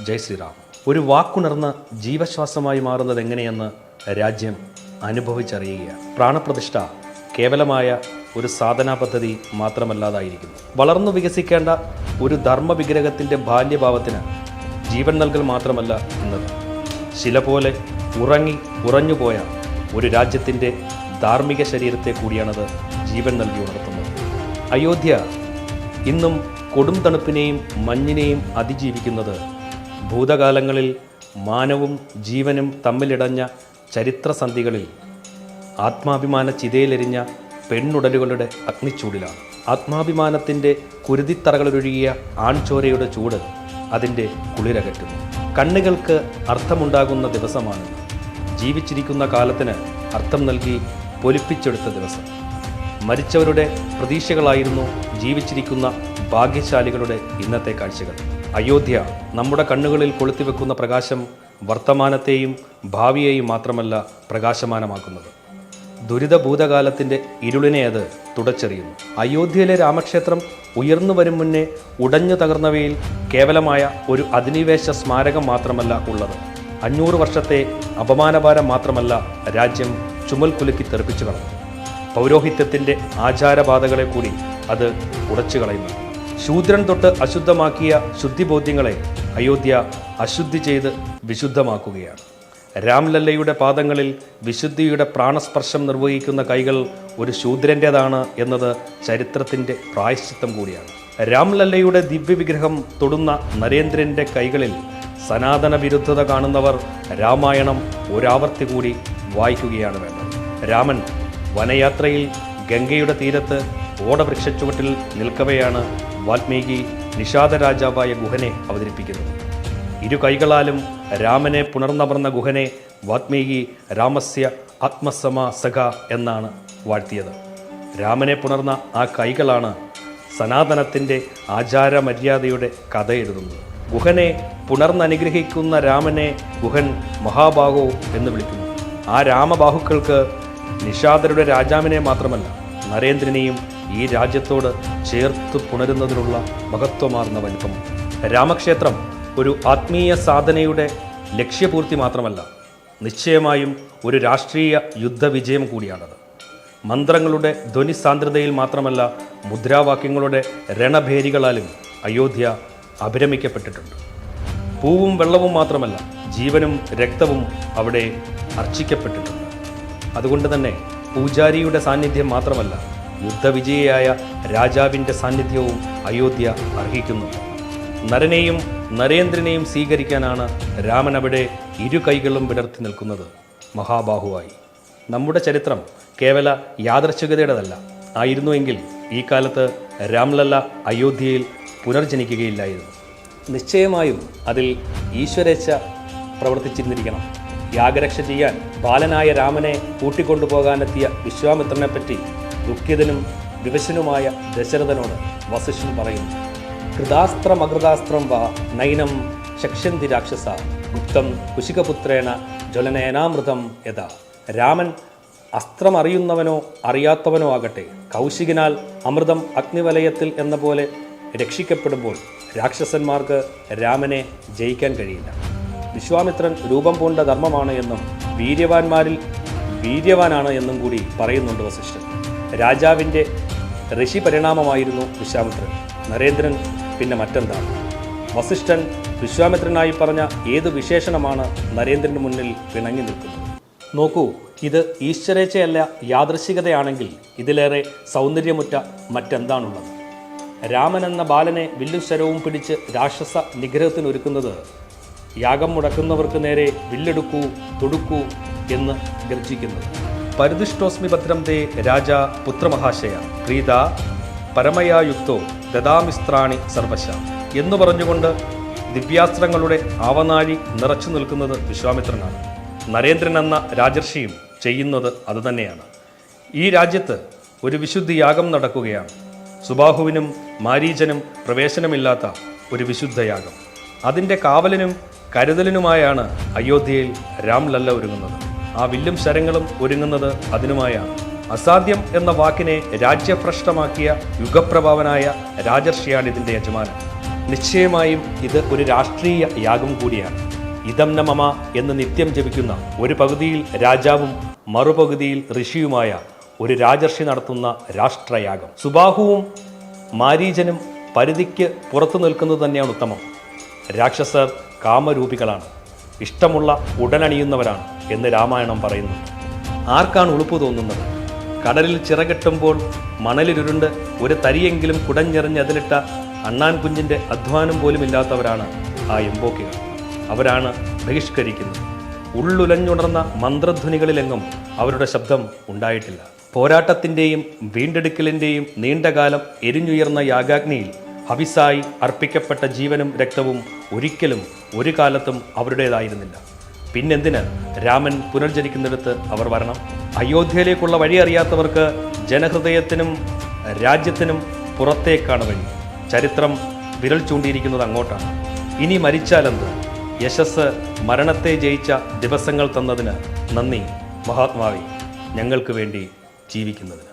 ജയ് ശ്രീറാം. ഒരു വാക്കുണർന്ന് ജീവശ്വാസമായി മാറുന്നത് എങ്ങനെയെന്ന് രാജ്യം അനുഭവിച്ചറിയുകയാണ്. പ്രാണപ്രതിഷ്ഠ കേവലമായ ഒരു സാധനാ പദ്ധതി മാത്രമല്ലാതായിരിക്കുന്നു. വളർന്നു വികസിക്കേണ്ട ഒരു ധർമ്മ വിഗ്രഹത്തിന്റെ ബാല്യഭാവത്തിന് ജീവൻ നൽകൽ മാത്രമല്ല എന്നത്. ശില പോലെ ഉറങ്ങി ഉറഞ്ഞുപോയ ഒരു രാജ്യത്തിന്റെ ധാർമ്മിക ശരീരത്തെ കൂടിയാണത് ജീവൻ നൽകി ഉണർത്തുന്നത്. അയോധ്യ ഇന്നും കൊടും തണുപ്പിനെയും മഞ്ഞിനെയും അതിജീവിക്കുന്നത് ഭൂതകാലങ്ങളിൽ മാനവും ജീവനും തമ്മിലിടഞ്ഞ ചരിത്രസന്ധികളിൽ ആത്മാഭിമാന ചിതയിലെരിഞ്ഞ പെണ്ണുടലുകളുടെ അഗ്നിച്ചൂടിലാണ്. ആത്മാഭിമാനത്തിന്റെ കുരുതിത്തറകളൊഴുകിയ ആൺചോരയുടെ ചൂട് അതിന്റെ കുളിരകറ്റുന്നു. കണ്ണുകൾക്ക് അർത്ഥമുണ്ടാകുന്ന ദിവസമാണ്. ജീവിച്ചിരിക്കുന്ന കാലത്തിന് അർത്ഥം നൽകി പൊലിപ്പിച്ചെടുത്ത ദിവസം. മരിച്ചവരുടെ പ്രതീക്ഷകളായിരുന്നു ജീവിച്ചിരിക്കുന്ന ഭാഗ്യശാലികളുടെ ഇന്നത്തെ കാഴ്ചകൾ. അയോധ്യ നമ്മുടെ കണ്ണുകളിൽ കൊളുത്തിവെക്കുന്ന പ്രകാശം വർത്തമാനത്തെയും ഭാവിയെയും മാത്രമല്ല പ്രകാശമാനമാക്കുന്നത്. ദുരിത ഭൂതകാലത്തിന്റെ ഇരുളിനെ അത് തുടച്ചെറിയുന്നു. അയോധ്യയിലെ രാമക്ഷേത്രം ഉയർന്നു വരും മുന്നേ ഉടഞ്ഞു തകർന്നവയിൽ കേവലമായ ഒരു അധിനിവേശ സ്മാരകം മാത്രമല്ല ഉള്ളത്. അഞ്ഞൂറ് വർഷത്തെ അപമാനഭാരം മാത്രമല്ല രാജ്യം ചുമൽ കുലുക്കി തെറിപ്പിച്ചു കളഞ്ഞു പൗരോഹിത്യത്തിന്റെ ആചാരബാധകളെ കൂടി അത് ഉടച്ചു കളയുന്നു. ശൂദ്രൻ തൊട്ട് അശുദ്ധമാക്കിയ ശുദ്ധിബോധ്യങ്ങളെ അയോധ്യ അശുദ്ധി ചെയ്ത് വിശുദ്ധമാക്കുകയാണ്. രാംലല്ലയുടെ പാദങ്ങളിൽ വിശുദ്ധിയുടെ പ്രാണസ്പർശം നിർവഹിക്കുന്ന കൈകൾ ഒരു ശൂദ്രന്റേതാണ് എന്നത് ചരിത്രത്തിന്റെ പ്രായശ്ചിത്തം കൂടിയാണ്. രാംലല്ലയുടെ ദിവ്യവിഗ്രഹം തൊടുന്ന നരേന്ദ്രന്റെ കൈകളിൽ സനാതന വിരുദ്ധത കാണുന്നവർ രാമായണം ഒരാവർത്തി കൂടി വായിക്കുകയാണ് വേണ്ടത്. രാമൻ വനയാത്രയിൽ ഗംഗയുടെ തീരത്ത് ഓടവൃക്ഷച്ചുവട്ടിൽ നിൽക്കവെയാണ് വാൽമീകി നിഷാദ രാജാവായ ഗുഹനെ അവതരിപ്പിക്കുന്നു. ഇരു കൈകളാലും രാമനെ പുണർന്നമർന്ന ഗുഹനെ വാത്മീകി രാമസ്യ ആത്മസമ സഖ എന്നാണ് വാഴ്ത്തിയത്. രാമനെ പുണർന്ന ആ കൈകളാണ് സനാതനത്തിന്റെ ആചാരമര്യാദയുടെ കഥ എഴുതുന്നത് ഗുഹനെ പുണർന്നനുഗ്രഹിക്കുന്ന രാമനെ ഗുഹൻ മഹാബാഹോ എന്ന് വിളിക്കുന്നു. ആ രാമബാഹുക്കൾക്ക് നിഷാദരുടെ രാജാവിനെ മാത്രമല്ല നരേന്ദ്രനെയും ഈ രാജ്യത്തോട് ചേർത്ത് പുണരുന്നതിനുള്ള മഹത്വമാർന്ന വലിപ്പം രാമക്ഷേത്രം ഒരു ആത്മീയ സാധനയുടെ ലക്ഷ്യപൂർത്തി മാത്രമല്ല നിശ്ചയമായും ഒരു രാഷ്ട്രീയ യുദ്ധവിജയം കൂടിയാണത്. മന്ത്രങ്ങളുടെ ധ്വനി സാന്ദ്രതയിൽ മാത്രമല്ല മുദ്രാവാക്യങ്ങളുടെ രണഭേരികളാലും അയോധ്യ അഭിരമിക്കപ്പെട്ടിട്ടുണ്ട്. പൂവും വെള്ളവും മാത്രമല്ല ജീവനും രക്തവും അവിടെ അർച്ചിക്കപ്പെട്ടിട്ടുണ്ട്. അതുകൊണ്ട് തന്നെ പൂജാരിയുടെ സാന്നിധ്യം മാത്രമല്ല യുദ്ധവിജയിയായ രാജാവിന്റെ സാന്നിധ്യവും അയോധ്യ അർഹിക്കുന്നു. നരനെയും നരേന്ദ്രനെയും സ്വീകരിക്കാനാണ് രാമൻ അവിടെ ഇരു കൈകളും വിടർത്തി നിൽക്കുന്നത്. മഹാബാഹുവായി. നമ്മുടെ ചരിത്രം കേവല യാദർച്ഛികതയുടേതല്ല ആയിരുന്നുവെങ്കിൽ ഈ കാലത്ത് രാംലല്ല അയോധ്യയിൽ പുനർജനിക്കുകയില്ലായിരുന്നു. നിശ്ചയമായും അതിൽ ഈശ്വരേച്ഛ പ്രവർത്തിച്ചിരുന്നിരിക്കണം. യാഗരക്ഷ ചെയ്യാൻ ബാലനായ രാമനെ കൂട്ടിക്കൊണ്ടുപോകാനെത്തിയ വിശ്വാമിത്രനെപ്പറ്റി ദുഃഖിതനും വിവശനുമായ ദശരഥനോട് വസിഷ്ഠൻ പറയുന്നു കൃതാസ്ത്രമകൃതാസ്ത്രം വ നൈനം ശക്ഷ്യന്തി രാക്ഷസ ഗുപ്തം കുശികപുത്രേണ ജ്വലനേനാമൃതം യഥാ. രാമൻ അസ്ത്രമറിയുന്നവനോ അറിയാത്തവനോ ആകട്ടെ കൗശികനാൽ അമൃതം അഗ്നിവലയത്തിൽ എന്ന പോലെ രക്ഷിക്കപ്പെടുമ്പോൾ രാക്ഷസന്മാർക്ക് രാമനെ ജയിക്കാൻ കഴിയില്ല. വിശ്വാമിത്രൻ രൂപം പൂണ്ട ധർമ്മമാണ് എന്നും വീര്യവാന്മാരിൽ വീര്യവാനാണ് എന്നും കൂടി പറയുന്നുണ്ട് വസിഷ്ഠൻ. രാജാവിന്റെ ഋഷി പരിണാമമായിരുന്നു വിശ്വാമിത്രൻ. നരേന്ദ്രൻ പിന്നെ മറ്റെന്താണ്? വസിഷ്ഠൻ വിശ്വാമിത്രനായി പറഞ്ഞ ഏത് വിശേഷണമാണ് നരേന്ദ്രന് മുന്നിൽ പിണങ്ങി നിൽക്കുന്നത്? നോക്കൂ ഇത് ഈശ്വരേച്ഛയല്ല യാദൃശികതയാണെങ്കിൽ ഇതിലേറെ സൗന്ദര്യമുറ്റ മറ്റെന്താണുള്ളത്? രാമൻ എന്ന ബാലനെ വില്ലും ശരവും പിടിച്ച് രാക്ഷസ നിഗ്രഹത്തിനൊരുക്കുന്നത് യാഗം മുടക്കുന്നവർക്ക് നേരെ വില്ലെടുക്കൂ തൊടുക്കൂ എന്ന് ഗർജിക്കുന്നത്. പരിദുഷ്ടോസ്മി ഭദ്രം ദേ രാജ പുത്രമഹാശയ പ്രീത പരമയായുക്തോ ദദാമിസ്ത്രാണി സർവശ. എന്നു പറഞ്ഞുകൊണ്ട് ദിവ്യാസ്ത്രങ്ങളുടെ ആവനാഴി നിറച്ചു നിൽക്കുന്നത് വിശ്വാമിത്രനാണ്. നരേന്ദ്രൻ എന്ന രാജർഷിയും ചെയ്യുന്നത് അതുതന്നെയാണ് ഈ രാജ്യത്ത് ഒരു വിശുദ്ധി യാഗം നടക്കുകയാണ്. സുബാഹുവിനും മാരീചനും പ്രവേശനമില്ലാത്ത ഒരു വിശുദ്ധയാഗം അതിന്റെ കാവലിനും കരുതലിനുമായാണ് അയോധ്യയിൽ രാംലല്ല ഒരുങ്ങുന്നത്. ആ വില്ലും ശരങ്ങളും ഒരുങ്ങുന്നത് അതിനുമായാണ്. അസാധ്യം എന്ന വാക്കിനെ രാജ്യഭ്രഷ്ടമാക്കിയ യുഗപ്രഭാവനായ രാജർഷിയാണ് ഇതിന്റെ യജമാനൻ. നിശ്ചയമായും ഇത് ഒരു രാഷ്ട്രീയ യാഗം കൂടിയാണ്. ഇതം നമമ മമ എന്ന് നിത്യം ജപിക്കുന്ന ഒരു പകുതിയിൽ രാജാവും മറുപകുതിയിൽ ഋഷിയുമായ ഒരു രാജർഷി നടത്തുന്ന രാഷ്ട്രയാഗം. സുബാഹുവും മാരീചനും പരിധിക്ക് പുറത്തു നിൽക്കുന്നത് തന്നെയാണ് ഉത്തമം. രാക്ഷസർ കാമരൂപികളാണ്. ഇഷ്ടമുള്ള ഉടനണിയുന്നവരാണ് എന്ന് രാമായണം പറയുന്നു. ആർക്കാണ് ഉളുപ്പ് തോന്നുന്നത്? കടലിൽ ചിറകെട്ടുമ്പോൾ മണലിലുരുണ്ട് ഒരു തരിയെങ്കിലും കുടഞ്ഞെറിഞ്ഞ് അതിലിട്ട അണ്ണാൻ കുഞ്ഞിന്റെ അധ്വാനം പോലും ഇല്ലാത്തവരാണ് ആ എംബോക്കികൾ. അവരാണ് ബഹിഷ്കരിക്കുന്നത്. ഉള്ളുലഞ്ഞുണർന്ന മന്ത്രധ്വനികളിലെങ്ങും അവരുടെ ശബ്ദം ഉണ്ടായിട്ടില്ല. പോരാട്ടത്തിന്റെയും വീണ്ടെടുക്കലിന്റെയും നീണ്ടകാലം എരിഞ്ഞുയർന്ന യാഗാഗ്നിയിൽ ഹവിസായി അർപ്പിക്കപ്പെട്ട ജീവനും രക്തവും ഒരിക്കലും ഒരു കാലത്തും അവരുടേതായിരുന്നില്ല. പിന്നെന്തിന് രാമൻ പുനർജനിക്കുന്നിടത്ത് അവർ വരണം? അയോധ്യയിലേക്കുള്ള വഴി അറിയാത്തവർക്ക് ജനഹൃദയത്തിനും രാജ്യത്തിനും പുറത്തേക്കാണ് വഴി. ചരിത്രം വിരൽ ചൂണ്ടിയിരിക്കുന്നത് അങ്ങോട്ടാണ്. ഇനി മരിച്ചാലെന്ത്? യശസ് മരണത്തെ ജയിച്ച ദിവസങ്ങൾ തന്നതിന് നന്ദി മഹാത്മാവി. ഞങ്ങൾക്ക് വേണ്ടി ജീവിക്കുന്നതിന്.